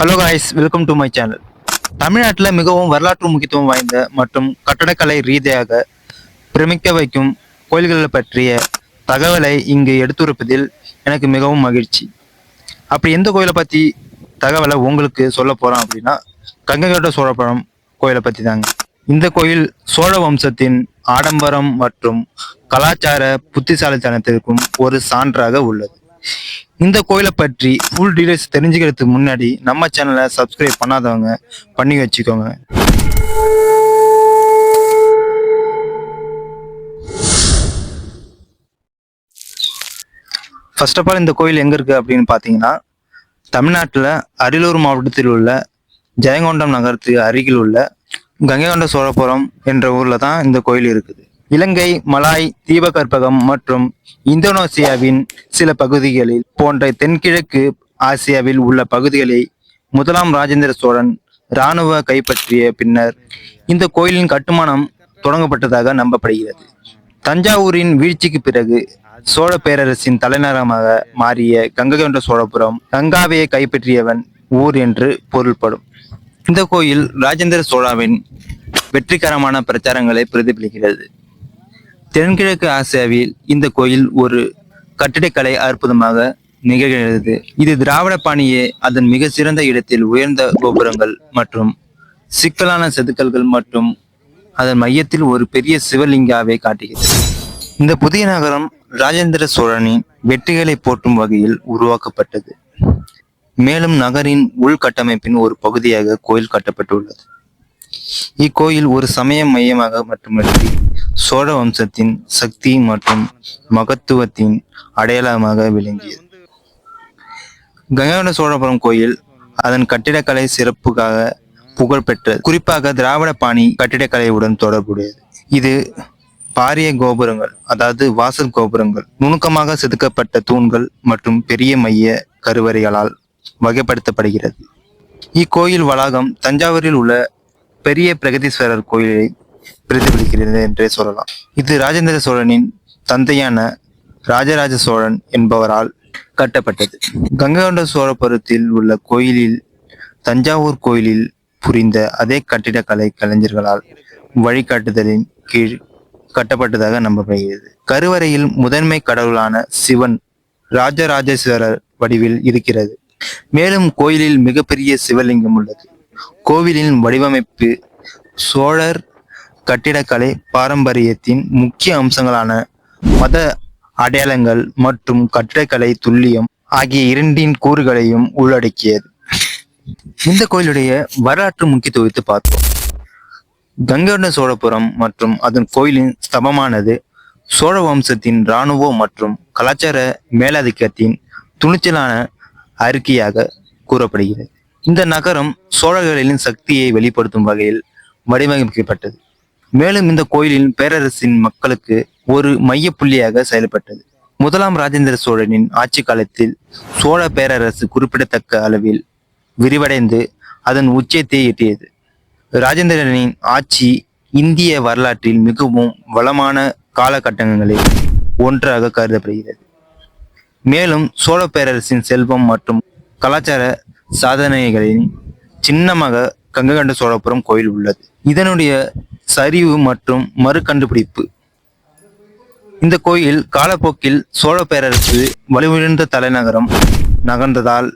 Hello guys welcome to my channel தமிழ்நாட்டில் மிகவும் வரலாற்று முக்கியத்துவம் வாய்ந்த மற்றும் கட்டடக்கலை ரீதியாக பிரமிக்க வைக்கும் கோயில்களை பற்றிய தகவலை இங்கு எடுத்துரைப்பதில் எனக்கு மிகவும் மகிழ்ச்சி. அப்படி எந்த கோயிலை பற்றி தகவலை உங்களுக்கு சொல்ல போகிறோம் அப்படின்னா கங்கைகொண்ட சோழபுரம் கோயிலை பற்றி தாங்க. இந்த கோயில் சோழ வம்சத்தின் ஆடம்பரம் மற்றும் கலாச்சார புத்திசாலித்தனத்திற்கும் ஒரு சான்றாக உள்ளது. இந்த கோயிலை பற்றி ஃபுல் டீடைல்ஸ் தெரிஞ்சுக்கிறதுக்கு முன்னாடி நம்ம சேனலை சப்ஸ்கிரைப் பண்ணாதவங்க பண்ணி வச்சுக்கோங்க. ஃபர்ஸ்ட் ஆஃப் ஆல் இந்த கோயில் எங்கே இருக்குது அப்படின்னு பார்த்தீங்கன்னா தமிழ்நாட்டில் அரியலூர் மாவட்டத்தில் உள்ள ஜெயங்கொண்டம் நகரத்துக்கு அருகில் உள்ள கங்கைகொண்ட சோழபுரம் என்ற ஊரில் தான் இந்த கோயில் இருக்குது. இலங்கை மலாய் தீபகற்பகம் மற்றும் இந்தோனேசியாவின் சில பகுதிகளில் போன்ற தென்கிழக்கு ஆசியாவில் உள்ள பகுதிகளை முதலாம் ராஜேந்திர சோழன் இராணுவ கைப்பற்றிய பின்னர் இந்த கோயிலின் கட்டுமானம் தொடங்கப்பட்டதாக நம்பப்படுகிறது. தஞ்சாவூரின் வீழ்ச்சிக்கு பிறகு சோழ பேரரசின் தலைநகரமாக மாறிய கங்கைகொண்ட சோழபுரம் கங்காவையை கைப்பற்றியவன் ஊர் என்று பொருள்படும். இந்த கோயில் ராஜேந்திர சோழாவின் வெற்றிகரமான பிரச்சாரங்களை பிரதிபலிக்கிறது. தென்கிழக்கு ஆசியாவில் இந்த கோயில் ஒரு கட்டிடக்கலை அற்புதமாக நிகழ்கிறது. இது திராவிட பாணியே அதன் மிக சிறந்த இடத்தில் உயர்ந்த கோபுரங்கள் மற்றும் சிக்கலான செதுக்கல்கள் மற்றும் அதன் மையத்தில் ஒரு பெரிய சிவலிங்காவை காட்டுகிறது. இந்த புதிய நகரம் ராஜேந்திர சோழனின் வெற்றிகளை போற்றும் வகையில் உருவாக்கப்பட்டது. மேலும் நகரின் உள்கட்டமைப்பின் ஒரு பகுதியாக கோயில் கட்டப்பட்டுள்ளது. இக்கோயில் ஒரு சமய மையமாக மட்டுமின்றி சோழ வம்சத்தின் சக்தி மற்றும் மகத்துவத்தின் அடையாளமாக விளங்கியது. கங்கைகொண்ட சோழபுரம் கோயில் அதன் கட்டிடக்கலை சிறப்புக்காக புகழ்பெற்றது. குறிப்பாக திராவிட பாணி கட்டிடக்கலையுடன் தொடர்புடையது. இது பாரிய கோபுரங்கள் அதாவது வாசல் கோபுரங்கள் நுணுக்கமாக செதுக்கப்பட்ட தூண்கள் மற்றும் பெரிய மைய கருவறைகளால் வகைப்படுத்தப்படுகிறது. இக்கோயில் வளாகம் தஞ்சாவூரில் உள்ள பெரிய பிரகதீஸ்வரர் கோயிலை பிரதிபலிக்கிறது என்றே சொல்லலாம். இது ராஜேந்திர சோழனின் தந்தையான ராஜராஜ சோழன் என்பவரால் கட்டப்பட்டது. கங்ககொண்ட சோழபுரத்தில் உள்ள கோயிலில் தஞ்சாவூர் கோயிலில் புரிந்த அதே கட்டிடக்கலை கலைஞர்களால் வழிகாட்டுதலின் கீழ் கட்டப்பட்டதாக நம்பப்படுகிறது. கருவறையில் முதன்மை கடவுளான சிவன் ராஜராஜேஸ்வரர் வடிவில் இருக்கிறது. மேலும் கோயிலில் மிகப்பெரிய சிவலிங்கம் உள்ளது. கோவிலின் வடிவமைப்பு சோழர் கட்டிடக்கலை பாரம்பரியத்தின் முக்கிய அம்சங்களான மத அடையாளங்கள் மற்றும் கட்டிடக்கலை துல்லியம் ஆகிய இரண்டின் கூறுகளையும் உள்ளடக்கியது. இந்த கோயிலுடைய வரலாற்று முக்கியத்துவத்தை பார்த்தோம் கங்கைகொண்ட சோழபுரம் மற்றும் அதன் கோயிலின் ஸ்தபமானது சோழ வம்சத்தின் இராணுவ மற்றும் கலாச்சார மேலாதிக்கத்தின் துணிச்சலான அறிக்கையாக கூறப்படுகிறது. இந்த நகரம் சோழர்களின் சக்தியை வெளிப்படுத்தும் வகையில் வடிவமைக்கப்பட்டது. மேலும் இந்த கோயிலின் பேரரசின் மக்களுக்கு ஒரு மையப்புள்ளியாக செயல்பட்டது. முதலாம் ராஜேந்திர சோழனின் ஆட்சி காலத்தில் சோழ பேரரசு குறிப்பிடத்தக்க அளவில் விரிவடைந்து அதன் உச்சத்தை எட்டியது ராஜேந்திரனின் ஆட்சி இந்திய வரலாற்றில் மிகவும் வளமான காலகட்டங்களில் ஒன்றாக கருதப்படுகிறது. மேலும் சோழ பேரரசின் செல்வம் மற்றும் கலாச்சார சாதனைகளின் சின்னமாக கங்ககண்ட சோழபுரம் கோயில் உள்ளது. இதனுடைய சரிவு மற்றும் மறு கண்டுபிடிப்பு இந்த கோயில் காலப்போக்கில் சோழ பேரரசு வலுவிழந்த தலைநகரம் நகர்ந்ததால்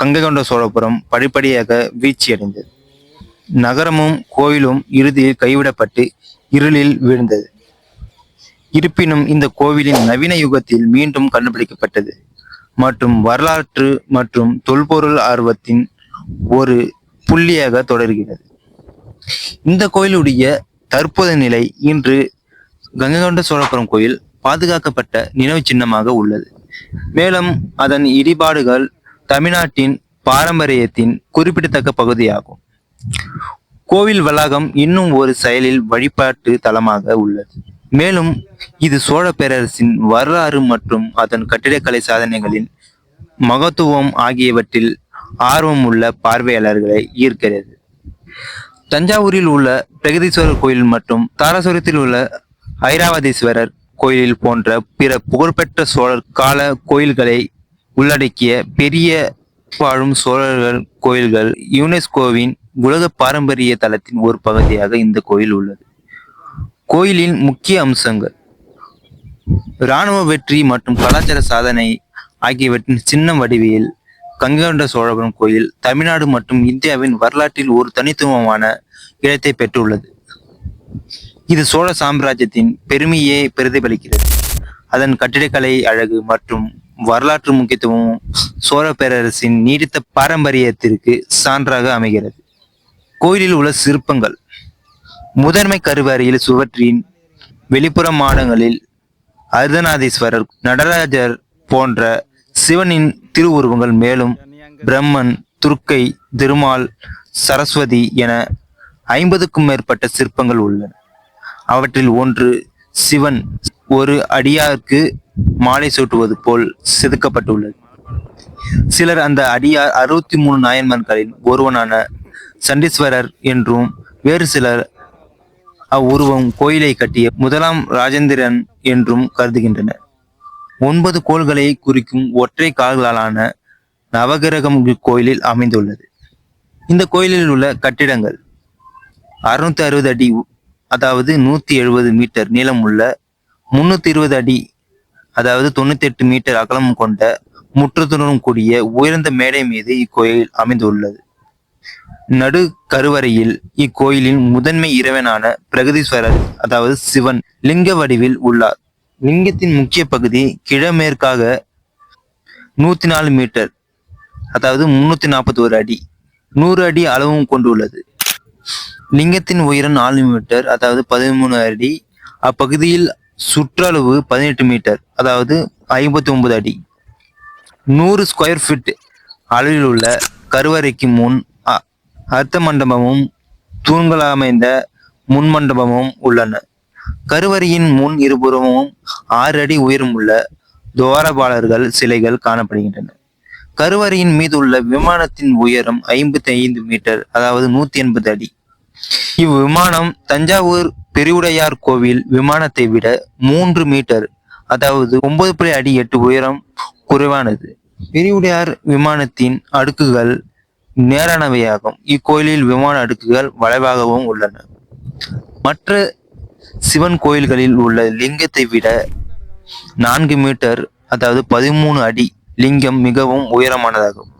கங்கைகொண்ட சோழபுரம் படிப்படியாக வீழ்ச்சியடைந்தது நகரமும் கோயிலும் இறுதியில் கைவிடப்பட்டு இருளில் வீழ்ந்தது. இருப்பினும் இந்த கோவிலின் நவீன யுகத்தில் மீண்டும் கண்டுபிடிக்கப்பட்டது. மற்றும் வரலாற்று மற்றும் தொல்பொருள் ஆர்வத்தின் ஒரு புள்ளியாக தொடர்கிறது. இந்த கோயிலுடைய தற்போதைய நிலை இன்று கங்கைகொண்ட சோழபுரம் கோயில் பாதுகாக்கப்பட்ட நினைவு சின்னமாக உள்ளது. மேலும் அதன் இடிபாடுகள் தமிழ்நாட்டின் பாரம்பரியத்தின் குறிப்பிடத்தக்க பகுதியாகும். கோவில் வளாகம் இன்னும் ஒரு செயலில் வழிபாட்டு தலமாக உள்ளது. மேலும் இது சோழ பேரரசின் வரலாறு மற்றும் அதன் கட்டிடக்கலை சாதனைகளின் மகத்துவம் ஆகியவற்றில் ஆர்வம் உள்ள பார்வையாளர்களை ஈர்க்கிறது. தஞ்சாவூரில் உள்ள பிரகதீஸ்வரர் கோயில் மற்றும் தாராசுரத்தில் உள்ள ஐராவதீஸ்வரர் கோயிலில் போன்ற பிற புகழ்பெற்ற சோழர் கால கோயில்களை உள்ளடக்கிய பெரிய வாழும் சோழர்கள் கோயில்கள் யுனெஸ்கோவின் உலக பாரம்பரிய தளத்தின் ஒரு பகுதியாக இந்த கோயில் உள்ளது. கோயிலின் முக்கிய அம்சங்கள். இராணுவ வெற்றி மற்றும் கலாச்சார சாதனை ஆகியவற்றின் சின்ன வடிவில் கங்கை சோழபுரம் கோயில் தமிழ்நாடு மற்றும் இந்தியாவின் வரலாற்றில் ஒரு தனித்துவமான இடத்தை பெற்றுள்ளது. இது சோழ சாம்ராஜ்யத்தின் பெருமையை பிரதிபலிக்கிறது. அதன் கட்டிடக்கலை அழகு மற்றும் வரலாற்று முக்கியத்துவம் சோழ பேரரசின் நீடித்த பாரம்பரியத்திற்கு சான்றாக அமைகிறது. கோயிலில் உள்ள சிற்பங்கள் முதன்மை கருவறையில் சுவற்றின் வெளிப்புற மாடங்களில் அர்தநாதீஸ்வரர் நடராஜர் போன்ற சிவனின் திருவுருவங்கள் மேலும் பிரம்மன் துர்க்கை திருமால் சரஸ்வதி என ஐம்பதுக்கும் மேற்பட்ட சிற்பங்கள் உள்ளன. அவற்றில் ஒன்று சிவன் ஒரு அடியாருக்கு மாலை சூட்டுவது போல் செதுக்கப்பட்டுள்ளது. சிலர் அந்த அடியார் அறுபத்தி மூணு நாயன்மார்களில் ஒருவனான சண்டீஸ்வரர் என்றும் வேறு சிலர் அவ்வுருவம் கோயிலை கட்டிய முதலாம் ராஜேந்திரன் என்றும் கருதுகின்றனர். ஒன்பது கோள்களை குறிக்கும் ஒற்றை கால்களாலான நவகிரகம் கோயிலில் அமைந்துள்ளது. இந்த கோயிலில் உள்ள கட்டிடங்கள் அறுநூத்தி அறுபது அடி அதாவது நூத்தி எழுபது மீட்டர் நீளம் உள்ள முன்னூத்தி இருபது அடி அதாவது தொண்ணூத்தி எட்டு மீட்டர் அகலம் கொண்ட முற்றத்துடன் கூடிய உயர்ந்த மேடை மீது இக்கோயில் அமைந்துள்ளது. நடு கருவறையில் இக்கோயிலின் முதன்மை இறைவனான பிரகதீஸ்வரர் அதாவது சிவன் லிங்க வடிவில் உள்ளார். லிங்கத்தின் முக்கிய பகுதி கிழமேற்காக நூத்தி நாலு மீட்டர் அதாவது முன்னூத்தி நாற்பத்தி ஒரு அடி. நூறு அடி அளவும் கொண்டுள்ளது. லிங்கத்தின் உயரம் நாலு மீட்டர் அதாவது பதிமூணு அடி. அப்பகுதியில் சுற்றளவு பதினெட்டு மீட்டர் அதாவது ஐம்பத்தி ஒன்பது அடி. நூறு ஸ்கொயர் ஃபீட் அளவில் உள்ள கருவறைக்கு முன் அ- அர்த்த மண்டபமும் தூண்கள் அமைந்த முன் மண்டபமும் உள்ளன. கருவறையின் முன் இருபுறமும் ஆறு அடி உயரமுள்ள துவாரபாலர்கள் சிலைகள் காணப்படுகின்றன. கருவறையின் மீது உள்ள விமானத்தின் உயரம் ஐம்பத்தி ஐந்து மீட்டர் அதாவது நூத்தி எண்பது அடி. இவ்விமானம் தஞ்சாவூர் பெருவுடையார் கோவில் விமானத்தை விட மூன்று மீட்டர் அதாவது ஒன்பது புள்ளி அடி எட்டு உயரம் குறைவானது. பெருவுடையார் விமானத்தின் அடுக்குகள் நேரானவையாகும். இக்கோயிலில் விமான அடுக்குகள் வளைவாகவும் உள்ளன. மற்ற சிவன் கோயில்களில் உள்ள லிங்கத்தை விட நான்கு மீட்டர் அதாவது பதிமூணு அடி லிங்கம் மிகவும் உயரமானதாகும்.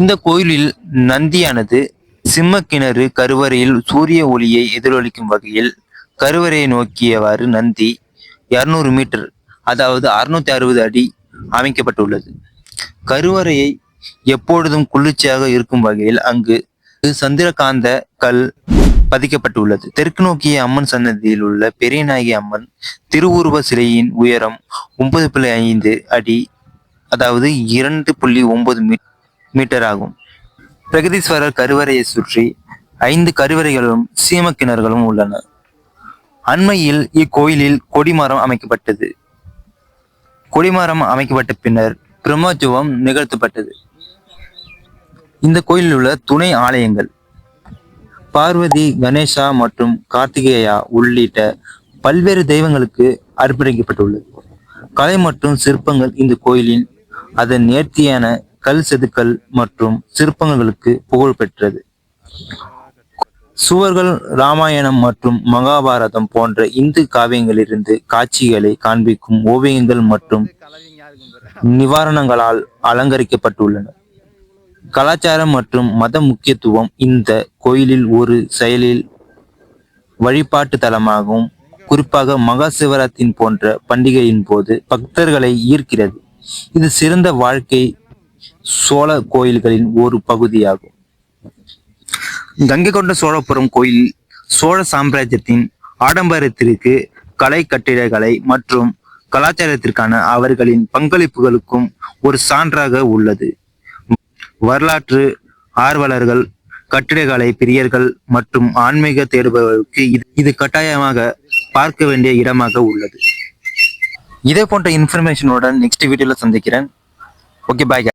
இந்த கோயிலில் நந்தியானது சிம்மக்கிணறு கருவறையில் சூரிய ஒளியை எதிரொலிக்கும் வகையில் கருவறையை நோக்கியவாறு நந்தி இருநூறு மீட்டர் அதாவது அறுநூத்தி அறுபது அடி அமைக்கப்பட்டுள்ளது. கருவறையை எப்பொழுதும் குளிர்ச்சியாக இருக்கும் வகையில் அங்கு சந்திரகாந்த கல் பதிக்கப்பட்டுள்ளது. தெற்கு நோக்கிய அம்மன் சன்னதியில் உள்ள பெரியநாயகி அம்மன் திருவுருவ சிலையின் உயரம் ஒன்பது புள்ளி ஐந்து அடி அதாவது இரண்டு புள்ளி ஒன்பது மீ மீட்டர் ஆகும். பிரகதீஸ்வரர் கருவறையை சுற்றி ஐந்து கருவறைகளும் சீமக்கிணறுகளும் உள்ளன. அண்மையில் இக்கோயிலில் கொடிமரம் அமைக்கப்பட்டது. கொடிமரம் அமைக்கப்பட்ட பின்னர் பிரம்மோற்சவம் நிகழ்த்தப்பட்டது. இந்த கோயிலில் உள்ள துணை ஆலயங்கள் பார்வதி கணேசா மற்றும் கார்த்திகேயா உள்ளிட்ட பல்வேறு தெய்வங்களுக்கு அர்ப்பணிக்கப்பட்டுள்ளது. கலை மற்றும் சிற்பங்கள் இந்த கோயிலின் அதன் நேர்த்தியான கல் செதுக்கல் மற்றும் சிற்பங்களுக்கு புகழ் பெற்றது. சுவர்கள் ராமாயணம் மற்றும் மகாபாரதம் போன்ற இந்து காவியங்களிலிருந்து காட்சிகளை காண்பிக்கும் ஓவியங்கள் மற்றும் நிவாரணங்களால் அலங்கரிக்கப்பட்டுள்ளன. கலாச்சாரம் மற்றும் மத முக்கியத்துவம் இந்த கோயிலில் ஒரு செயலில் வழிபாட்டு தலமாகவும் குறிப்பாக மகா சிவராத்திரி போன்ற பண்டிகையின் போது பக்தர்களை ஈர்க்கிறது. இது சிறந்த வாழ்க்கை சோழ கோயில்களின் ஒரு பகுதியாகும். கங்கை கொண்ட சோழபுரம் கோயில் சோழ சாம்ராஜ்யத்தின் ஆடம்பரத்திற்கு கலை கட்டிடக்கலை மற்றும் கலாச்சாரத்திற்கான அவர்களின் பங்களிப்புகளுக்கும் ஒரு சான்றாக உள்ளது. வரலாற்று ஆர்வலர்கள் கட்டிடக்கலை பிரியர்கள் மற்றும் ஆன்மீக தேடுபவர்களுக்கு இது இது கட்டாயமாக பார்க்க வேண்டிய இடமாக உள்ளது. இதே போன்ற இன்ஃபர்மேஷனுடன் நெக்ஸ்ட் வீடியோவில் சந்திக்கிறேன். Okay bye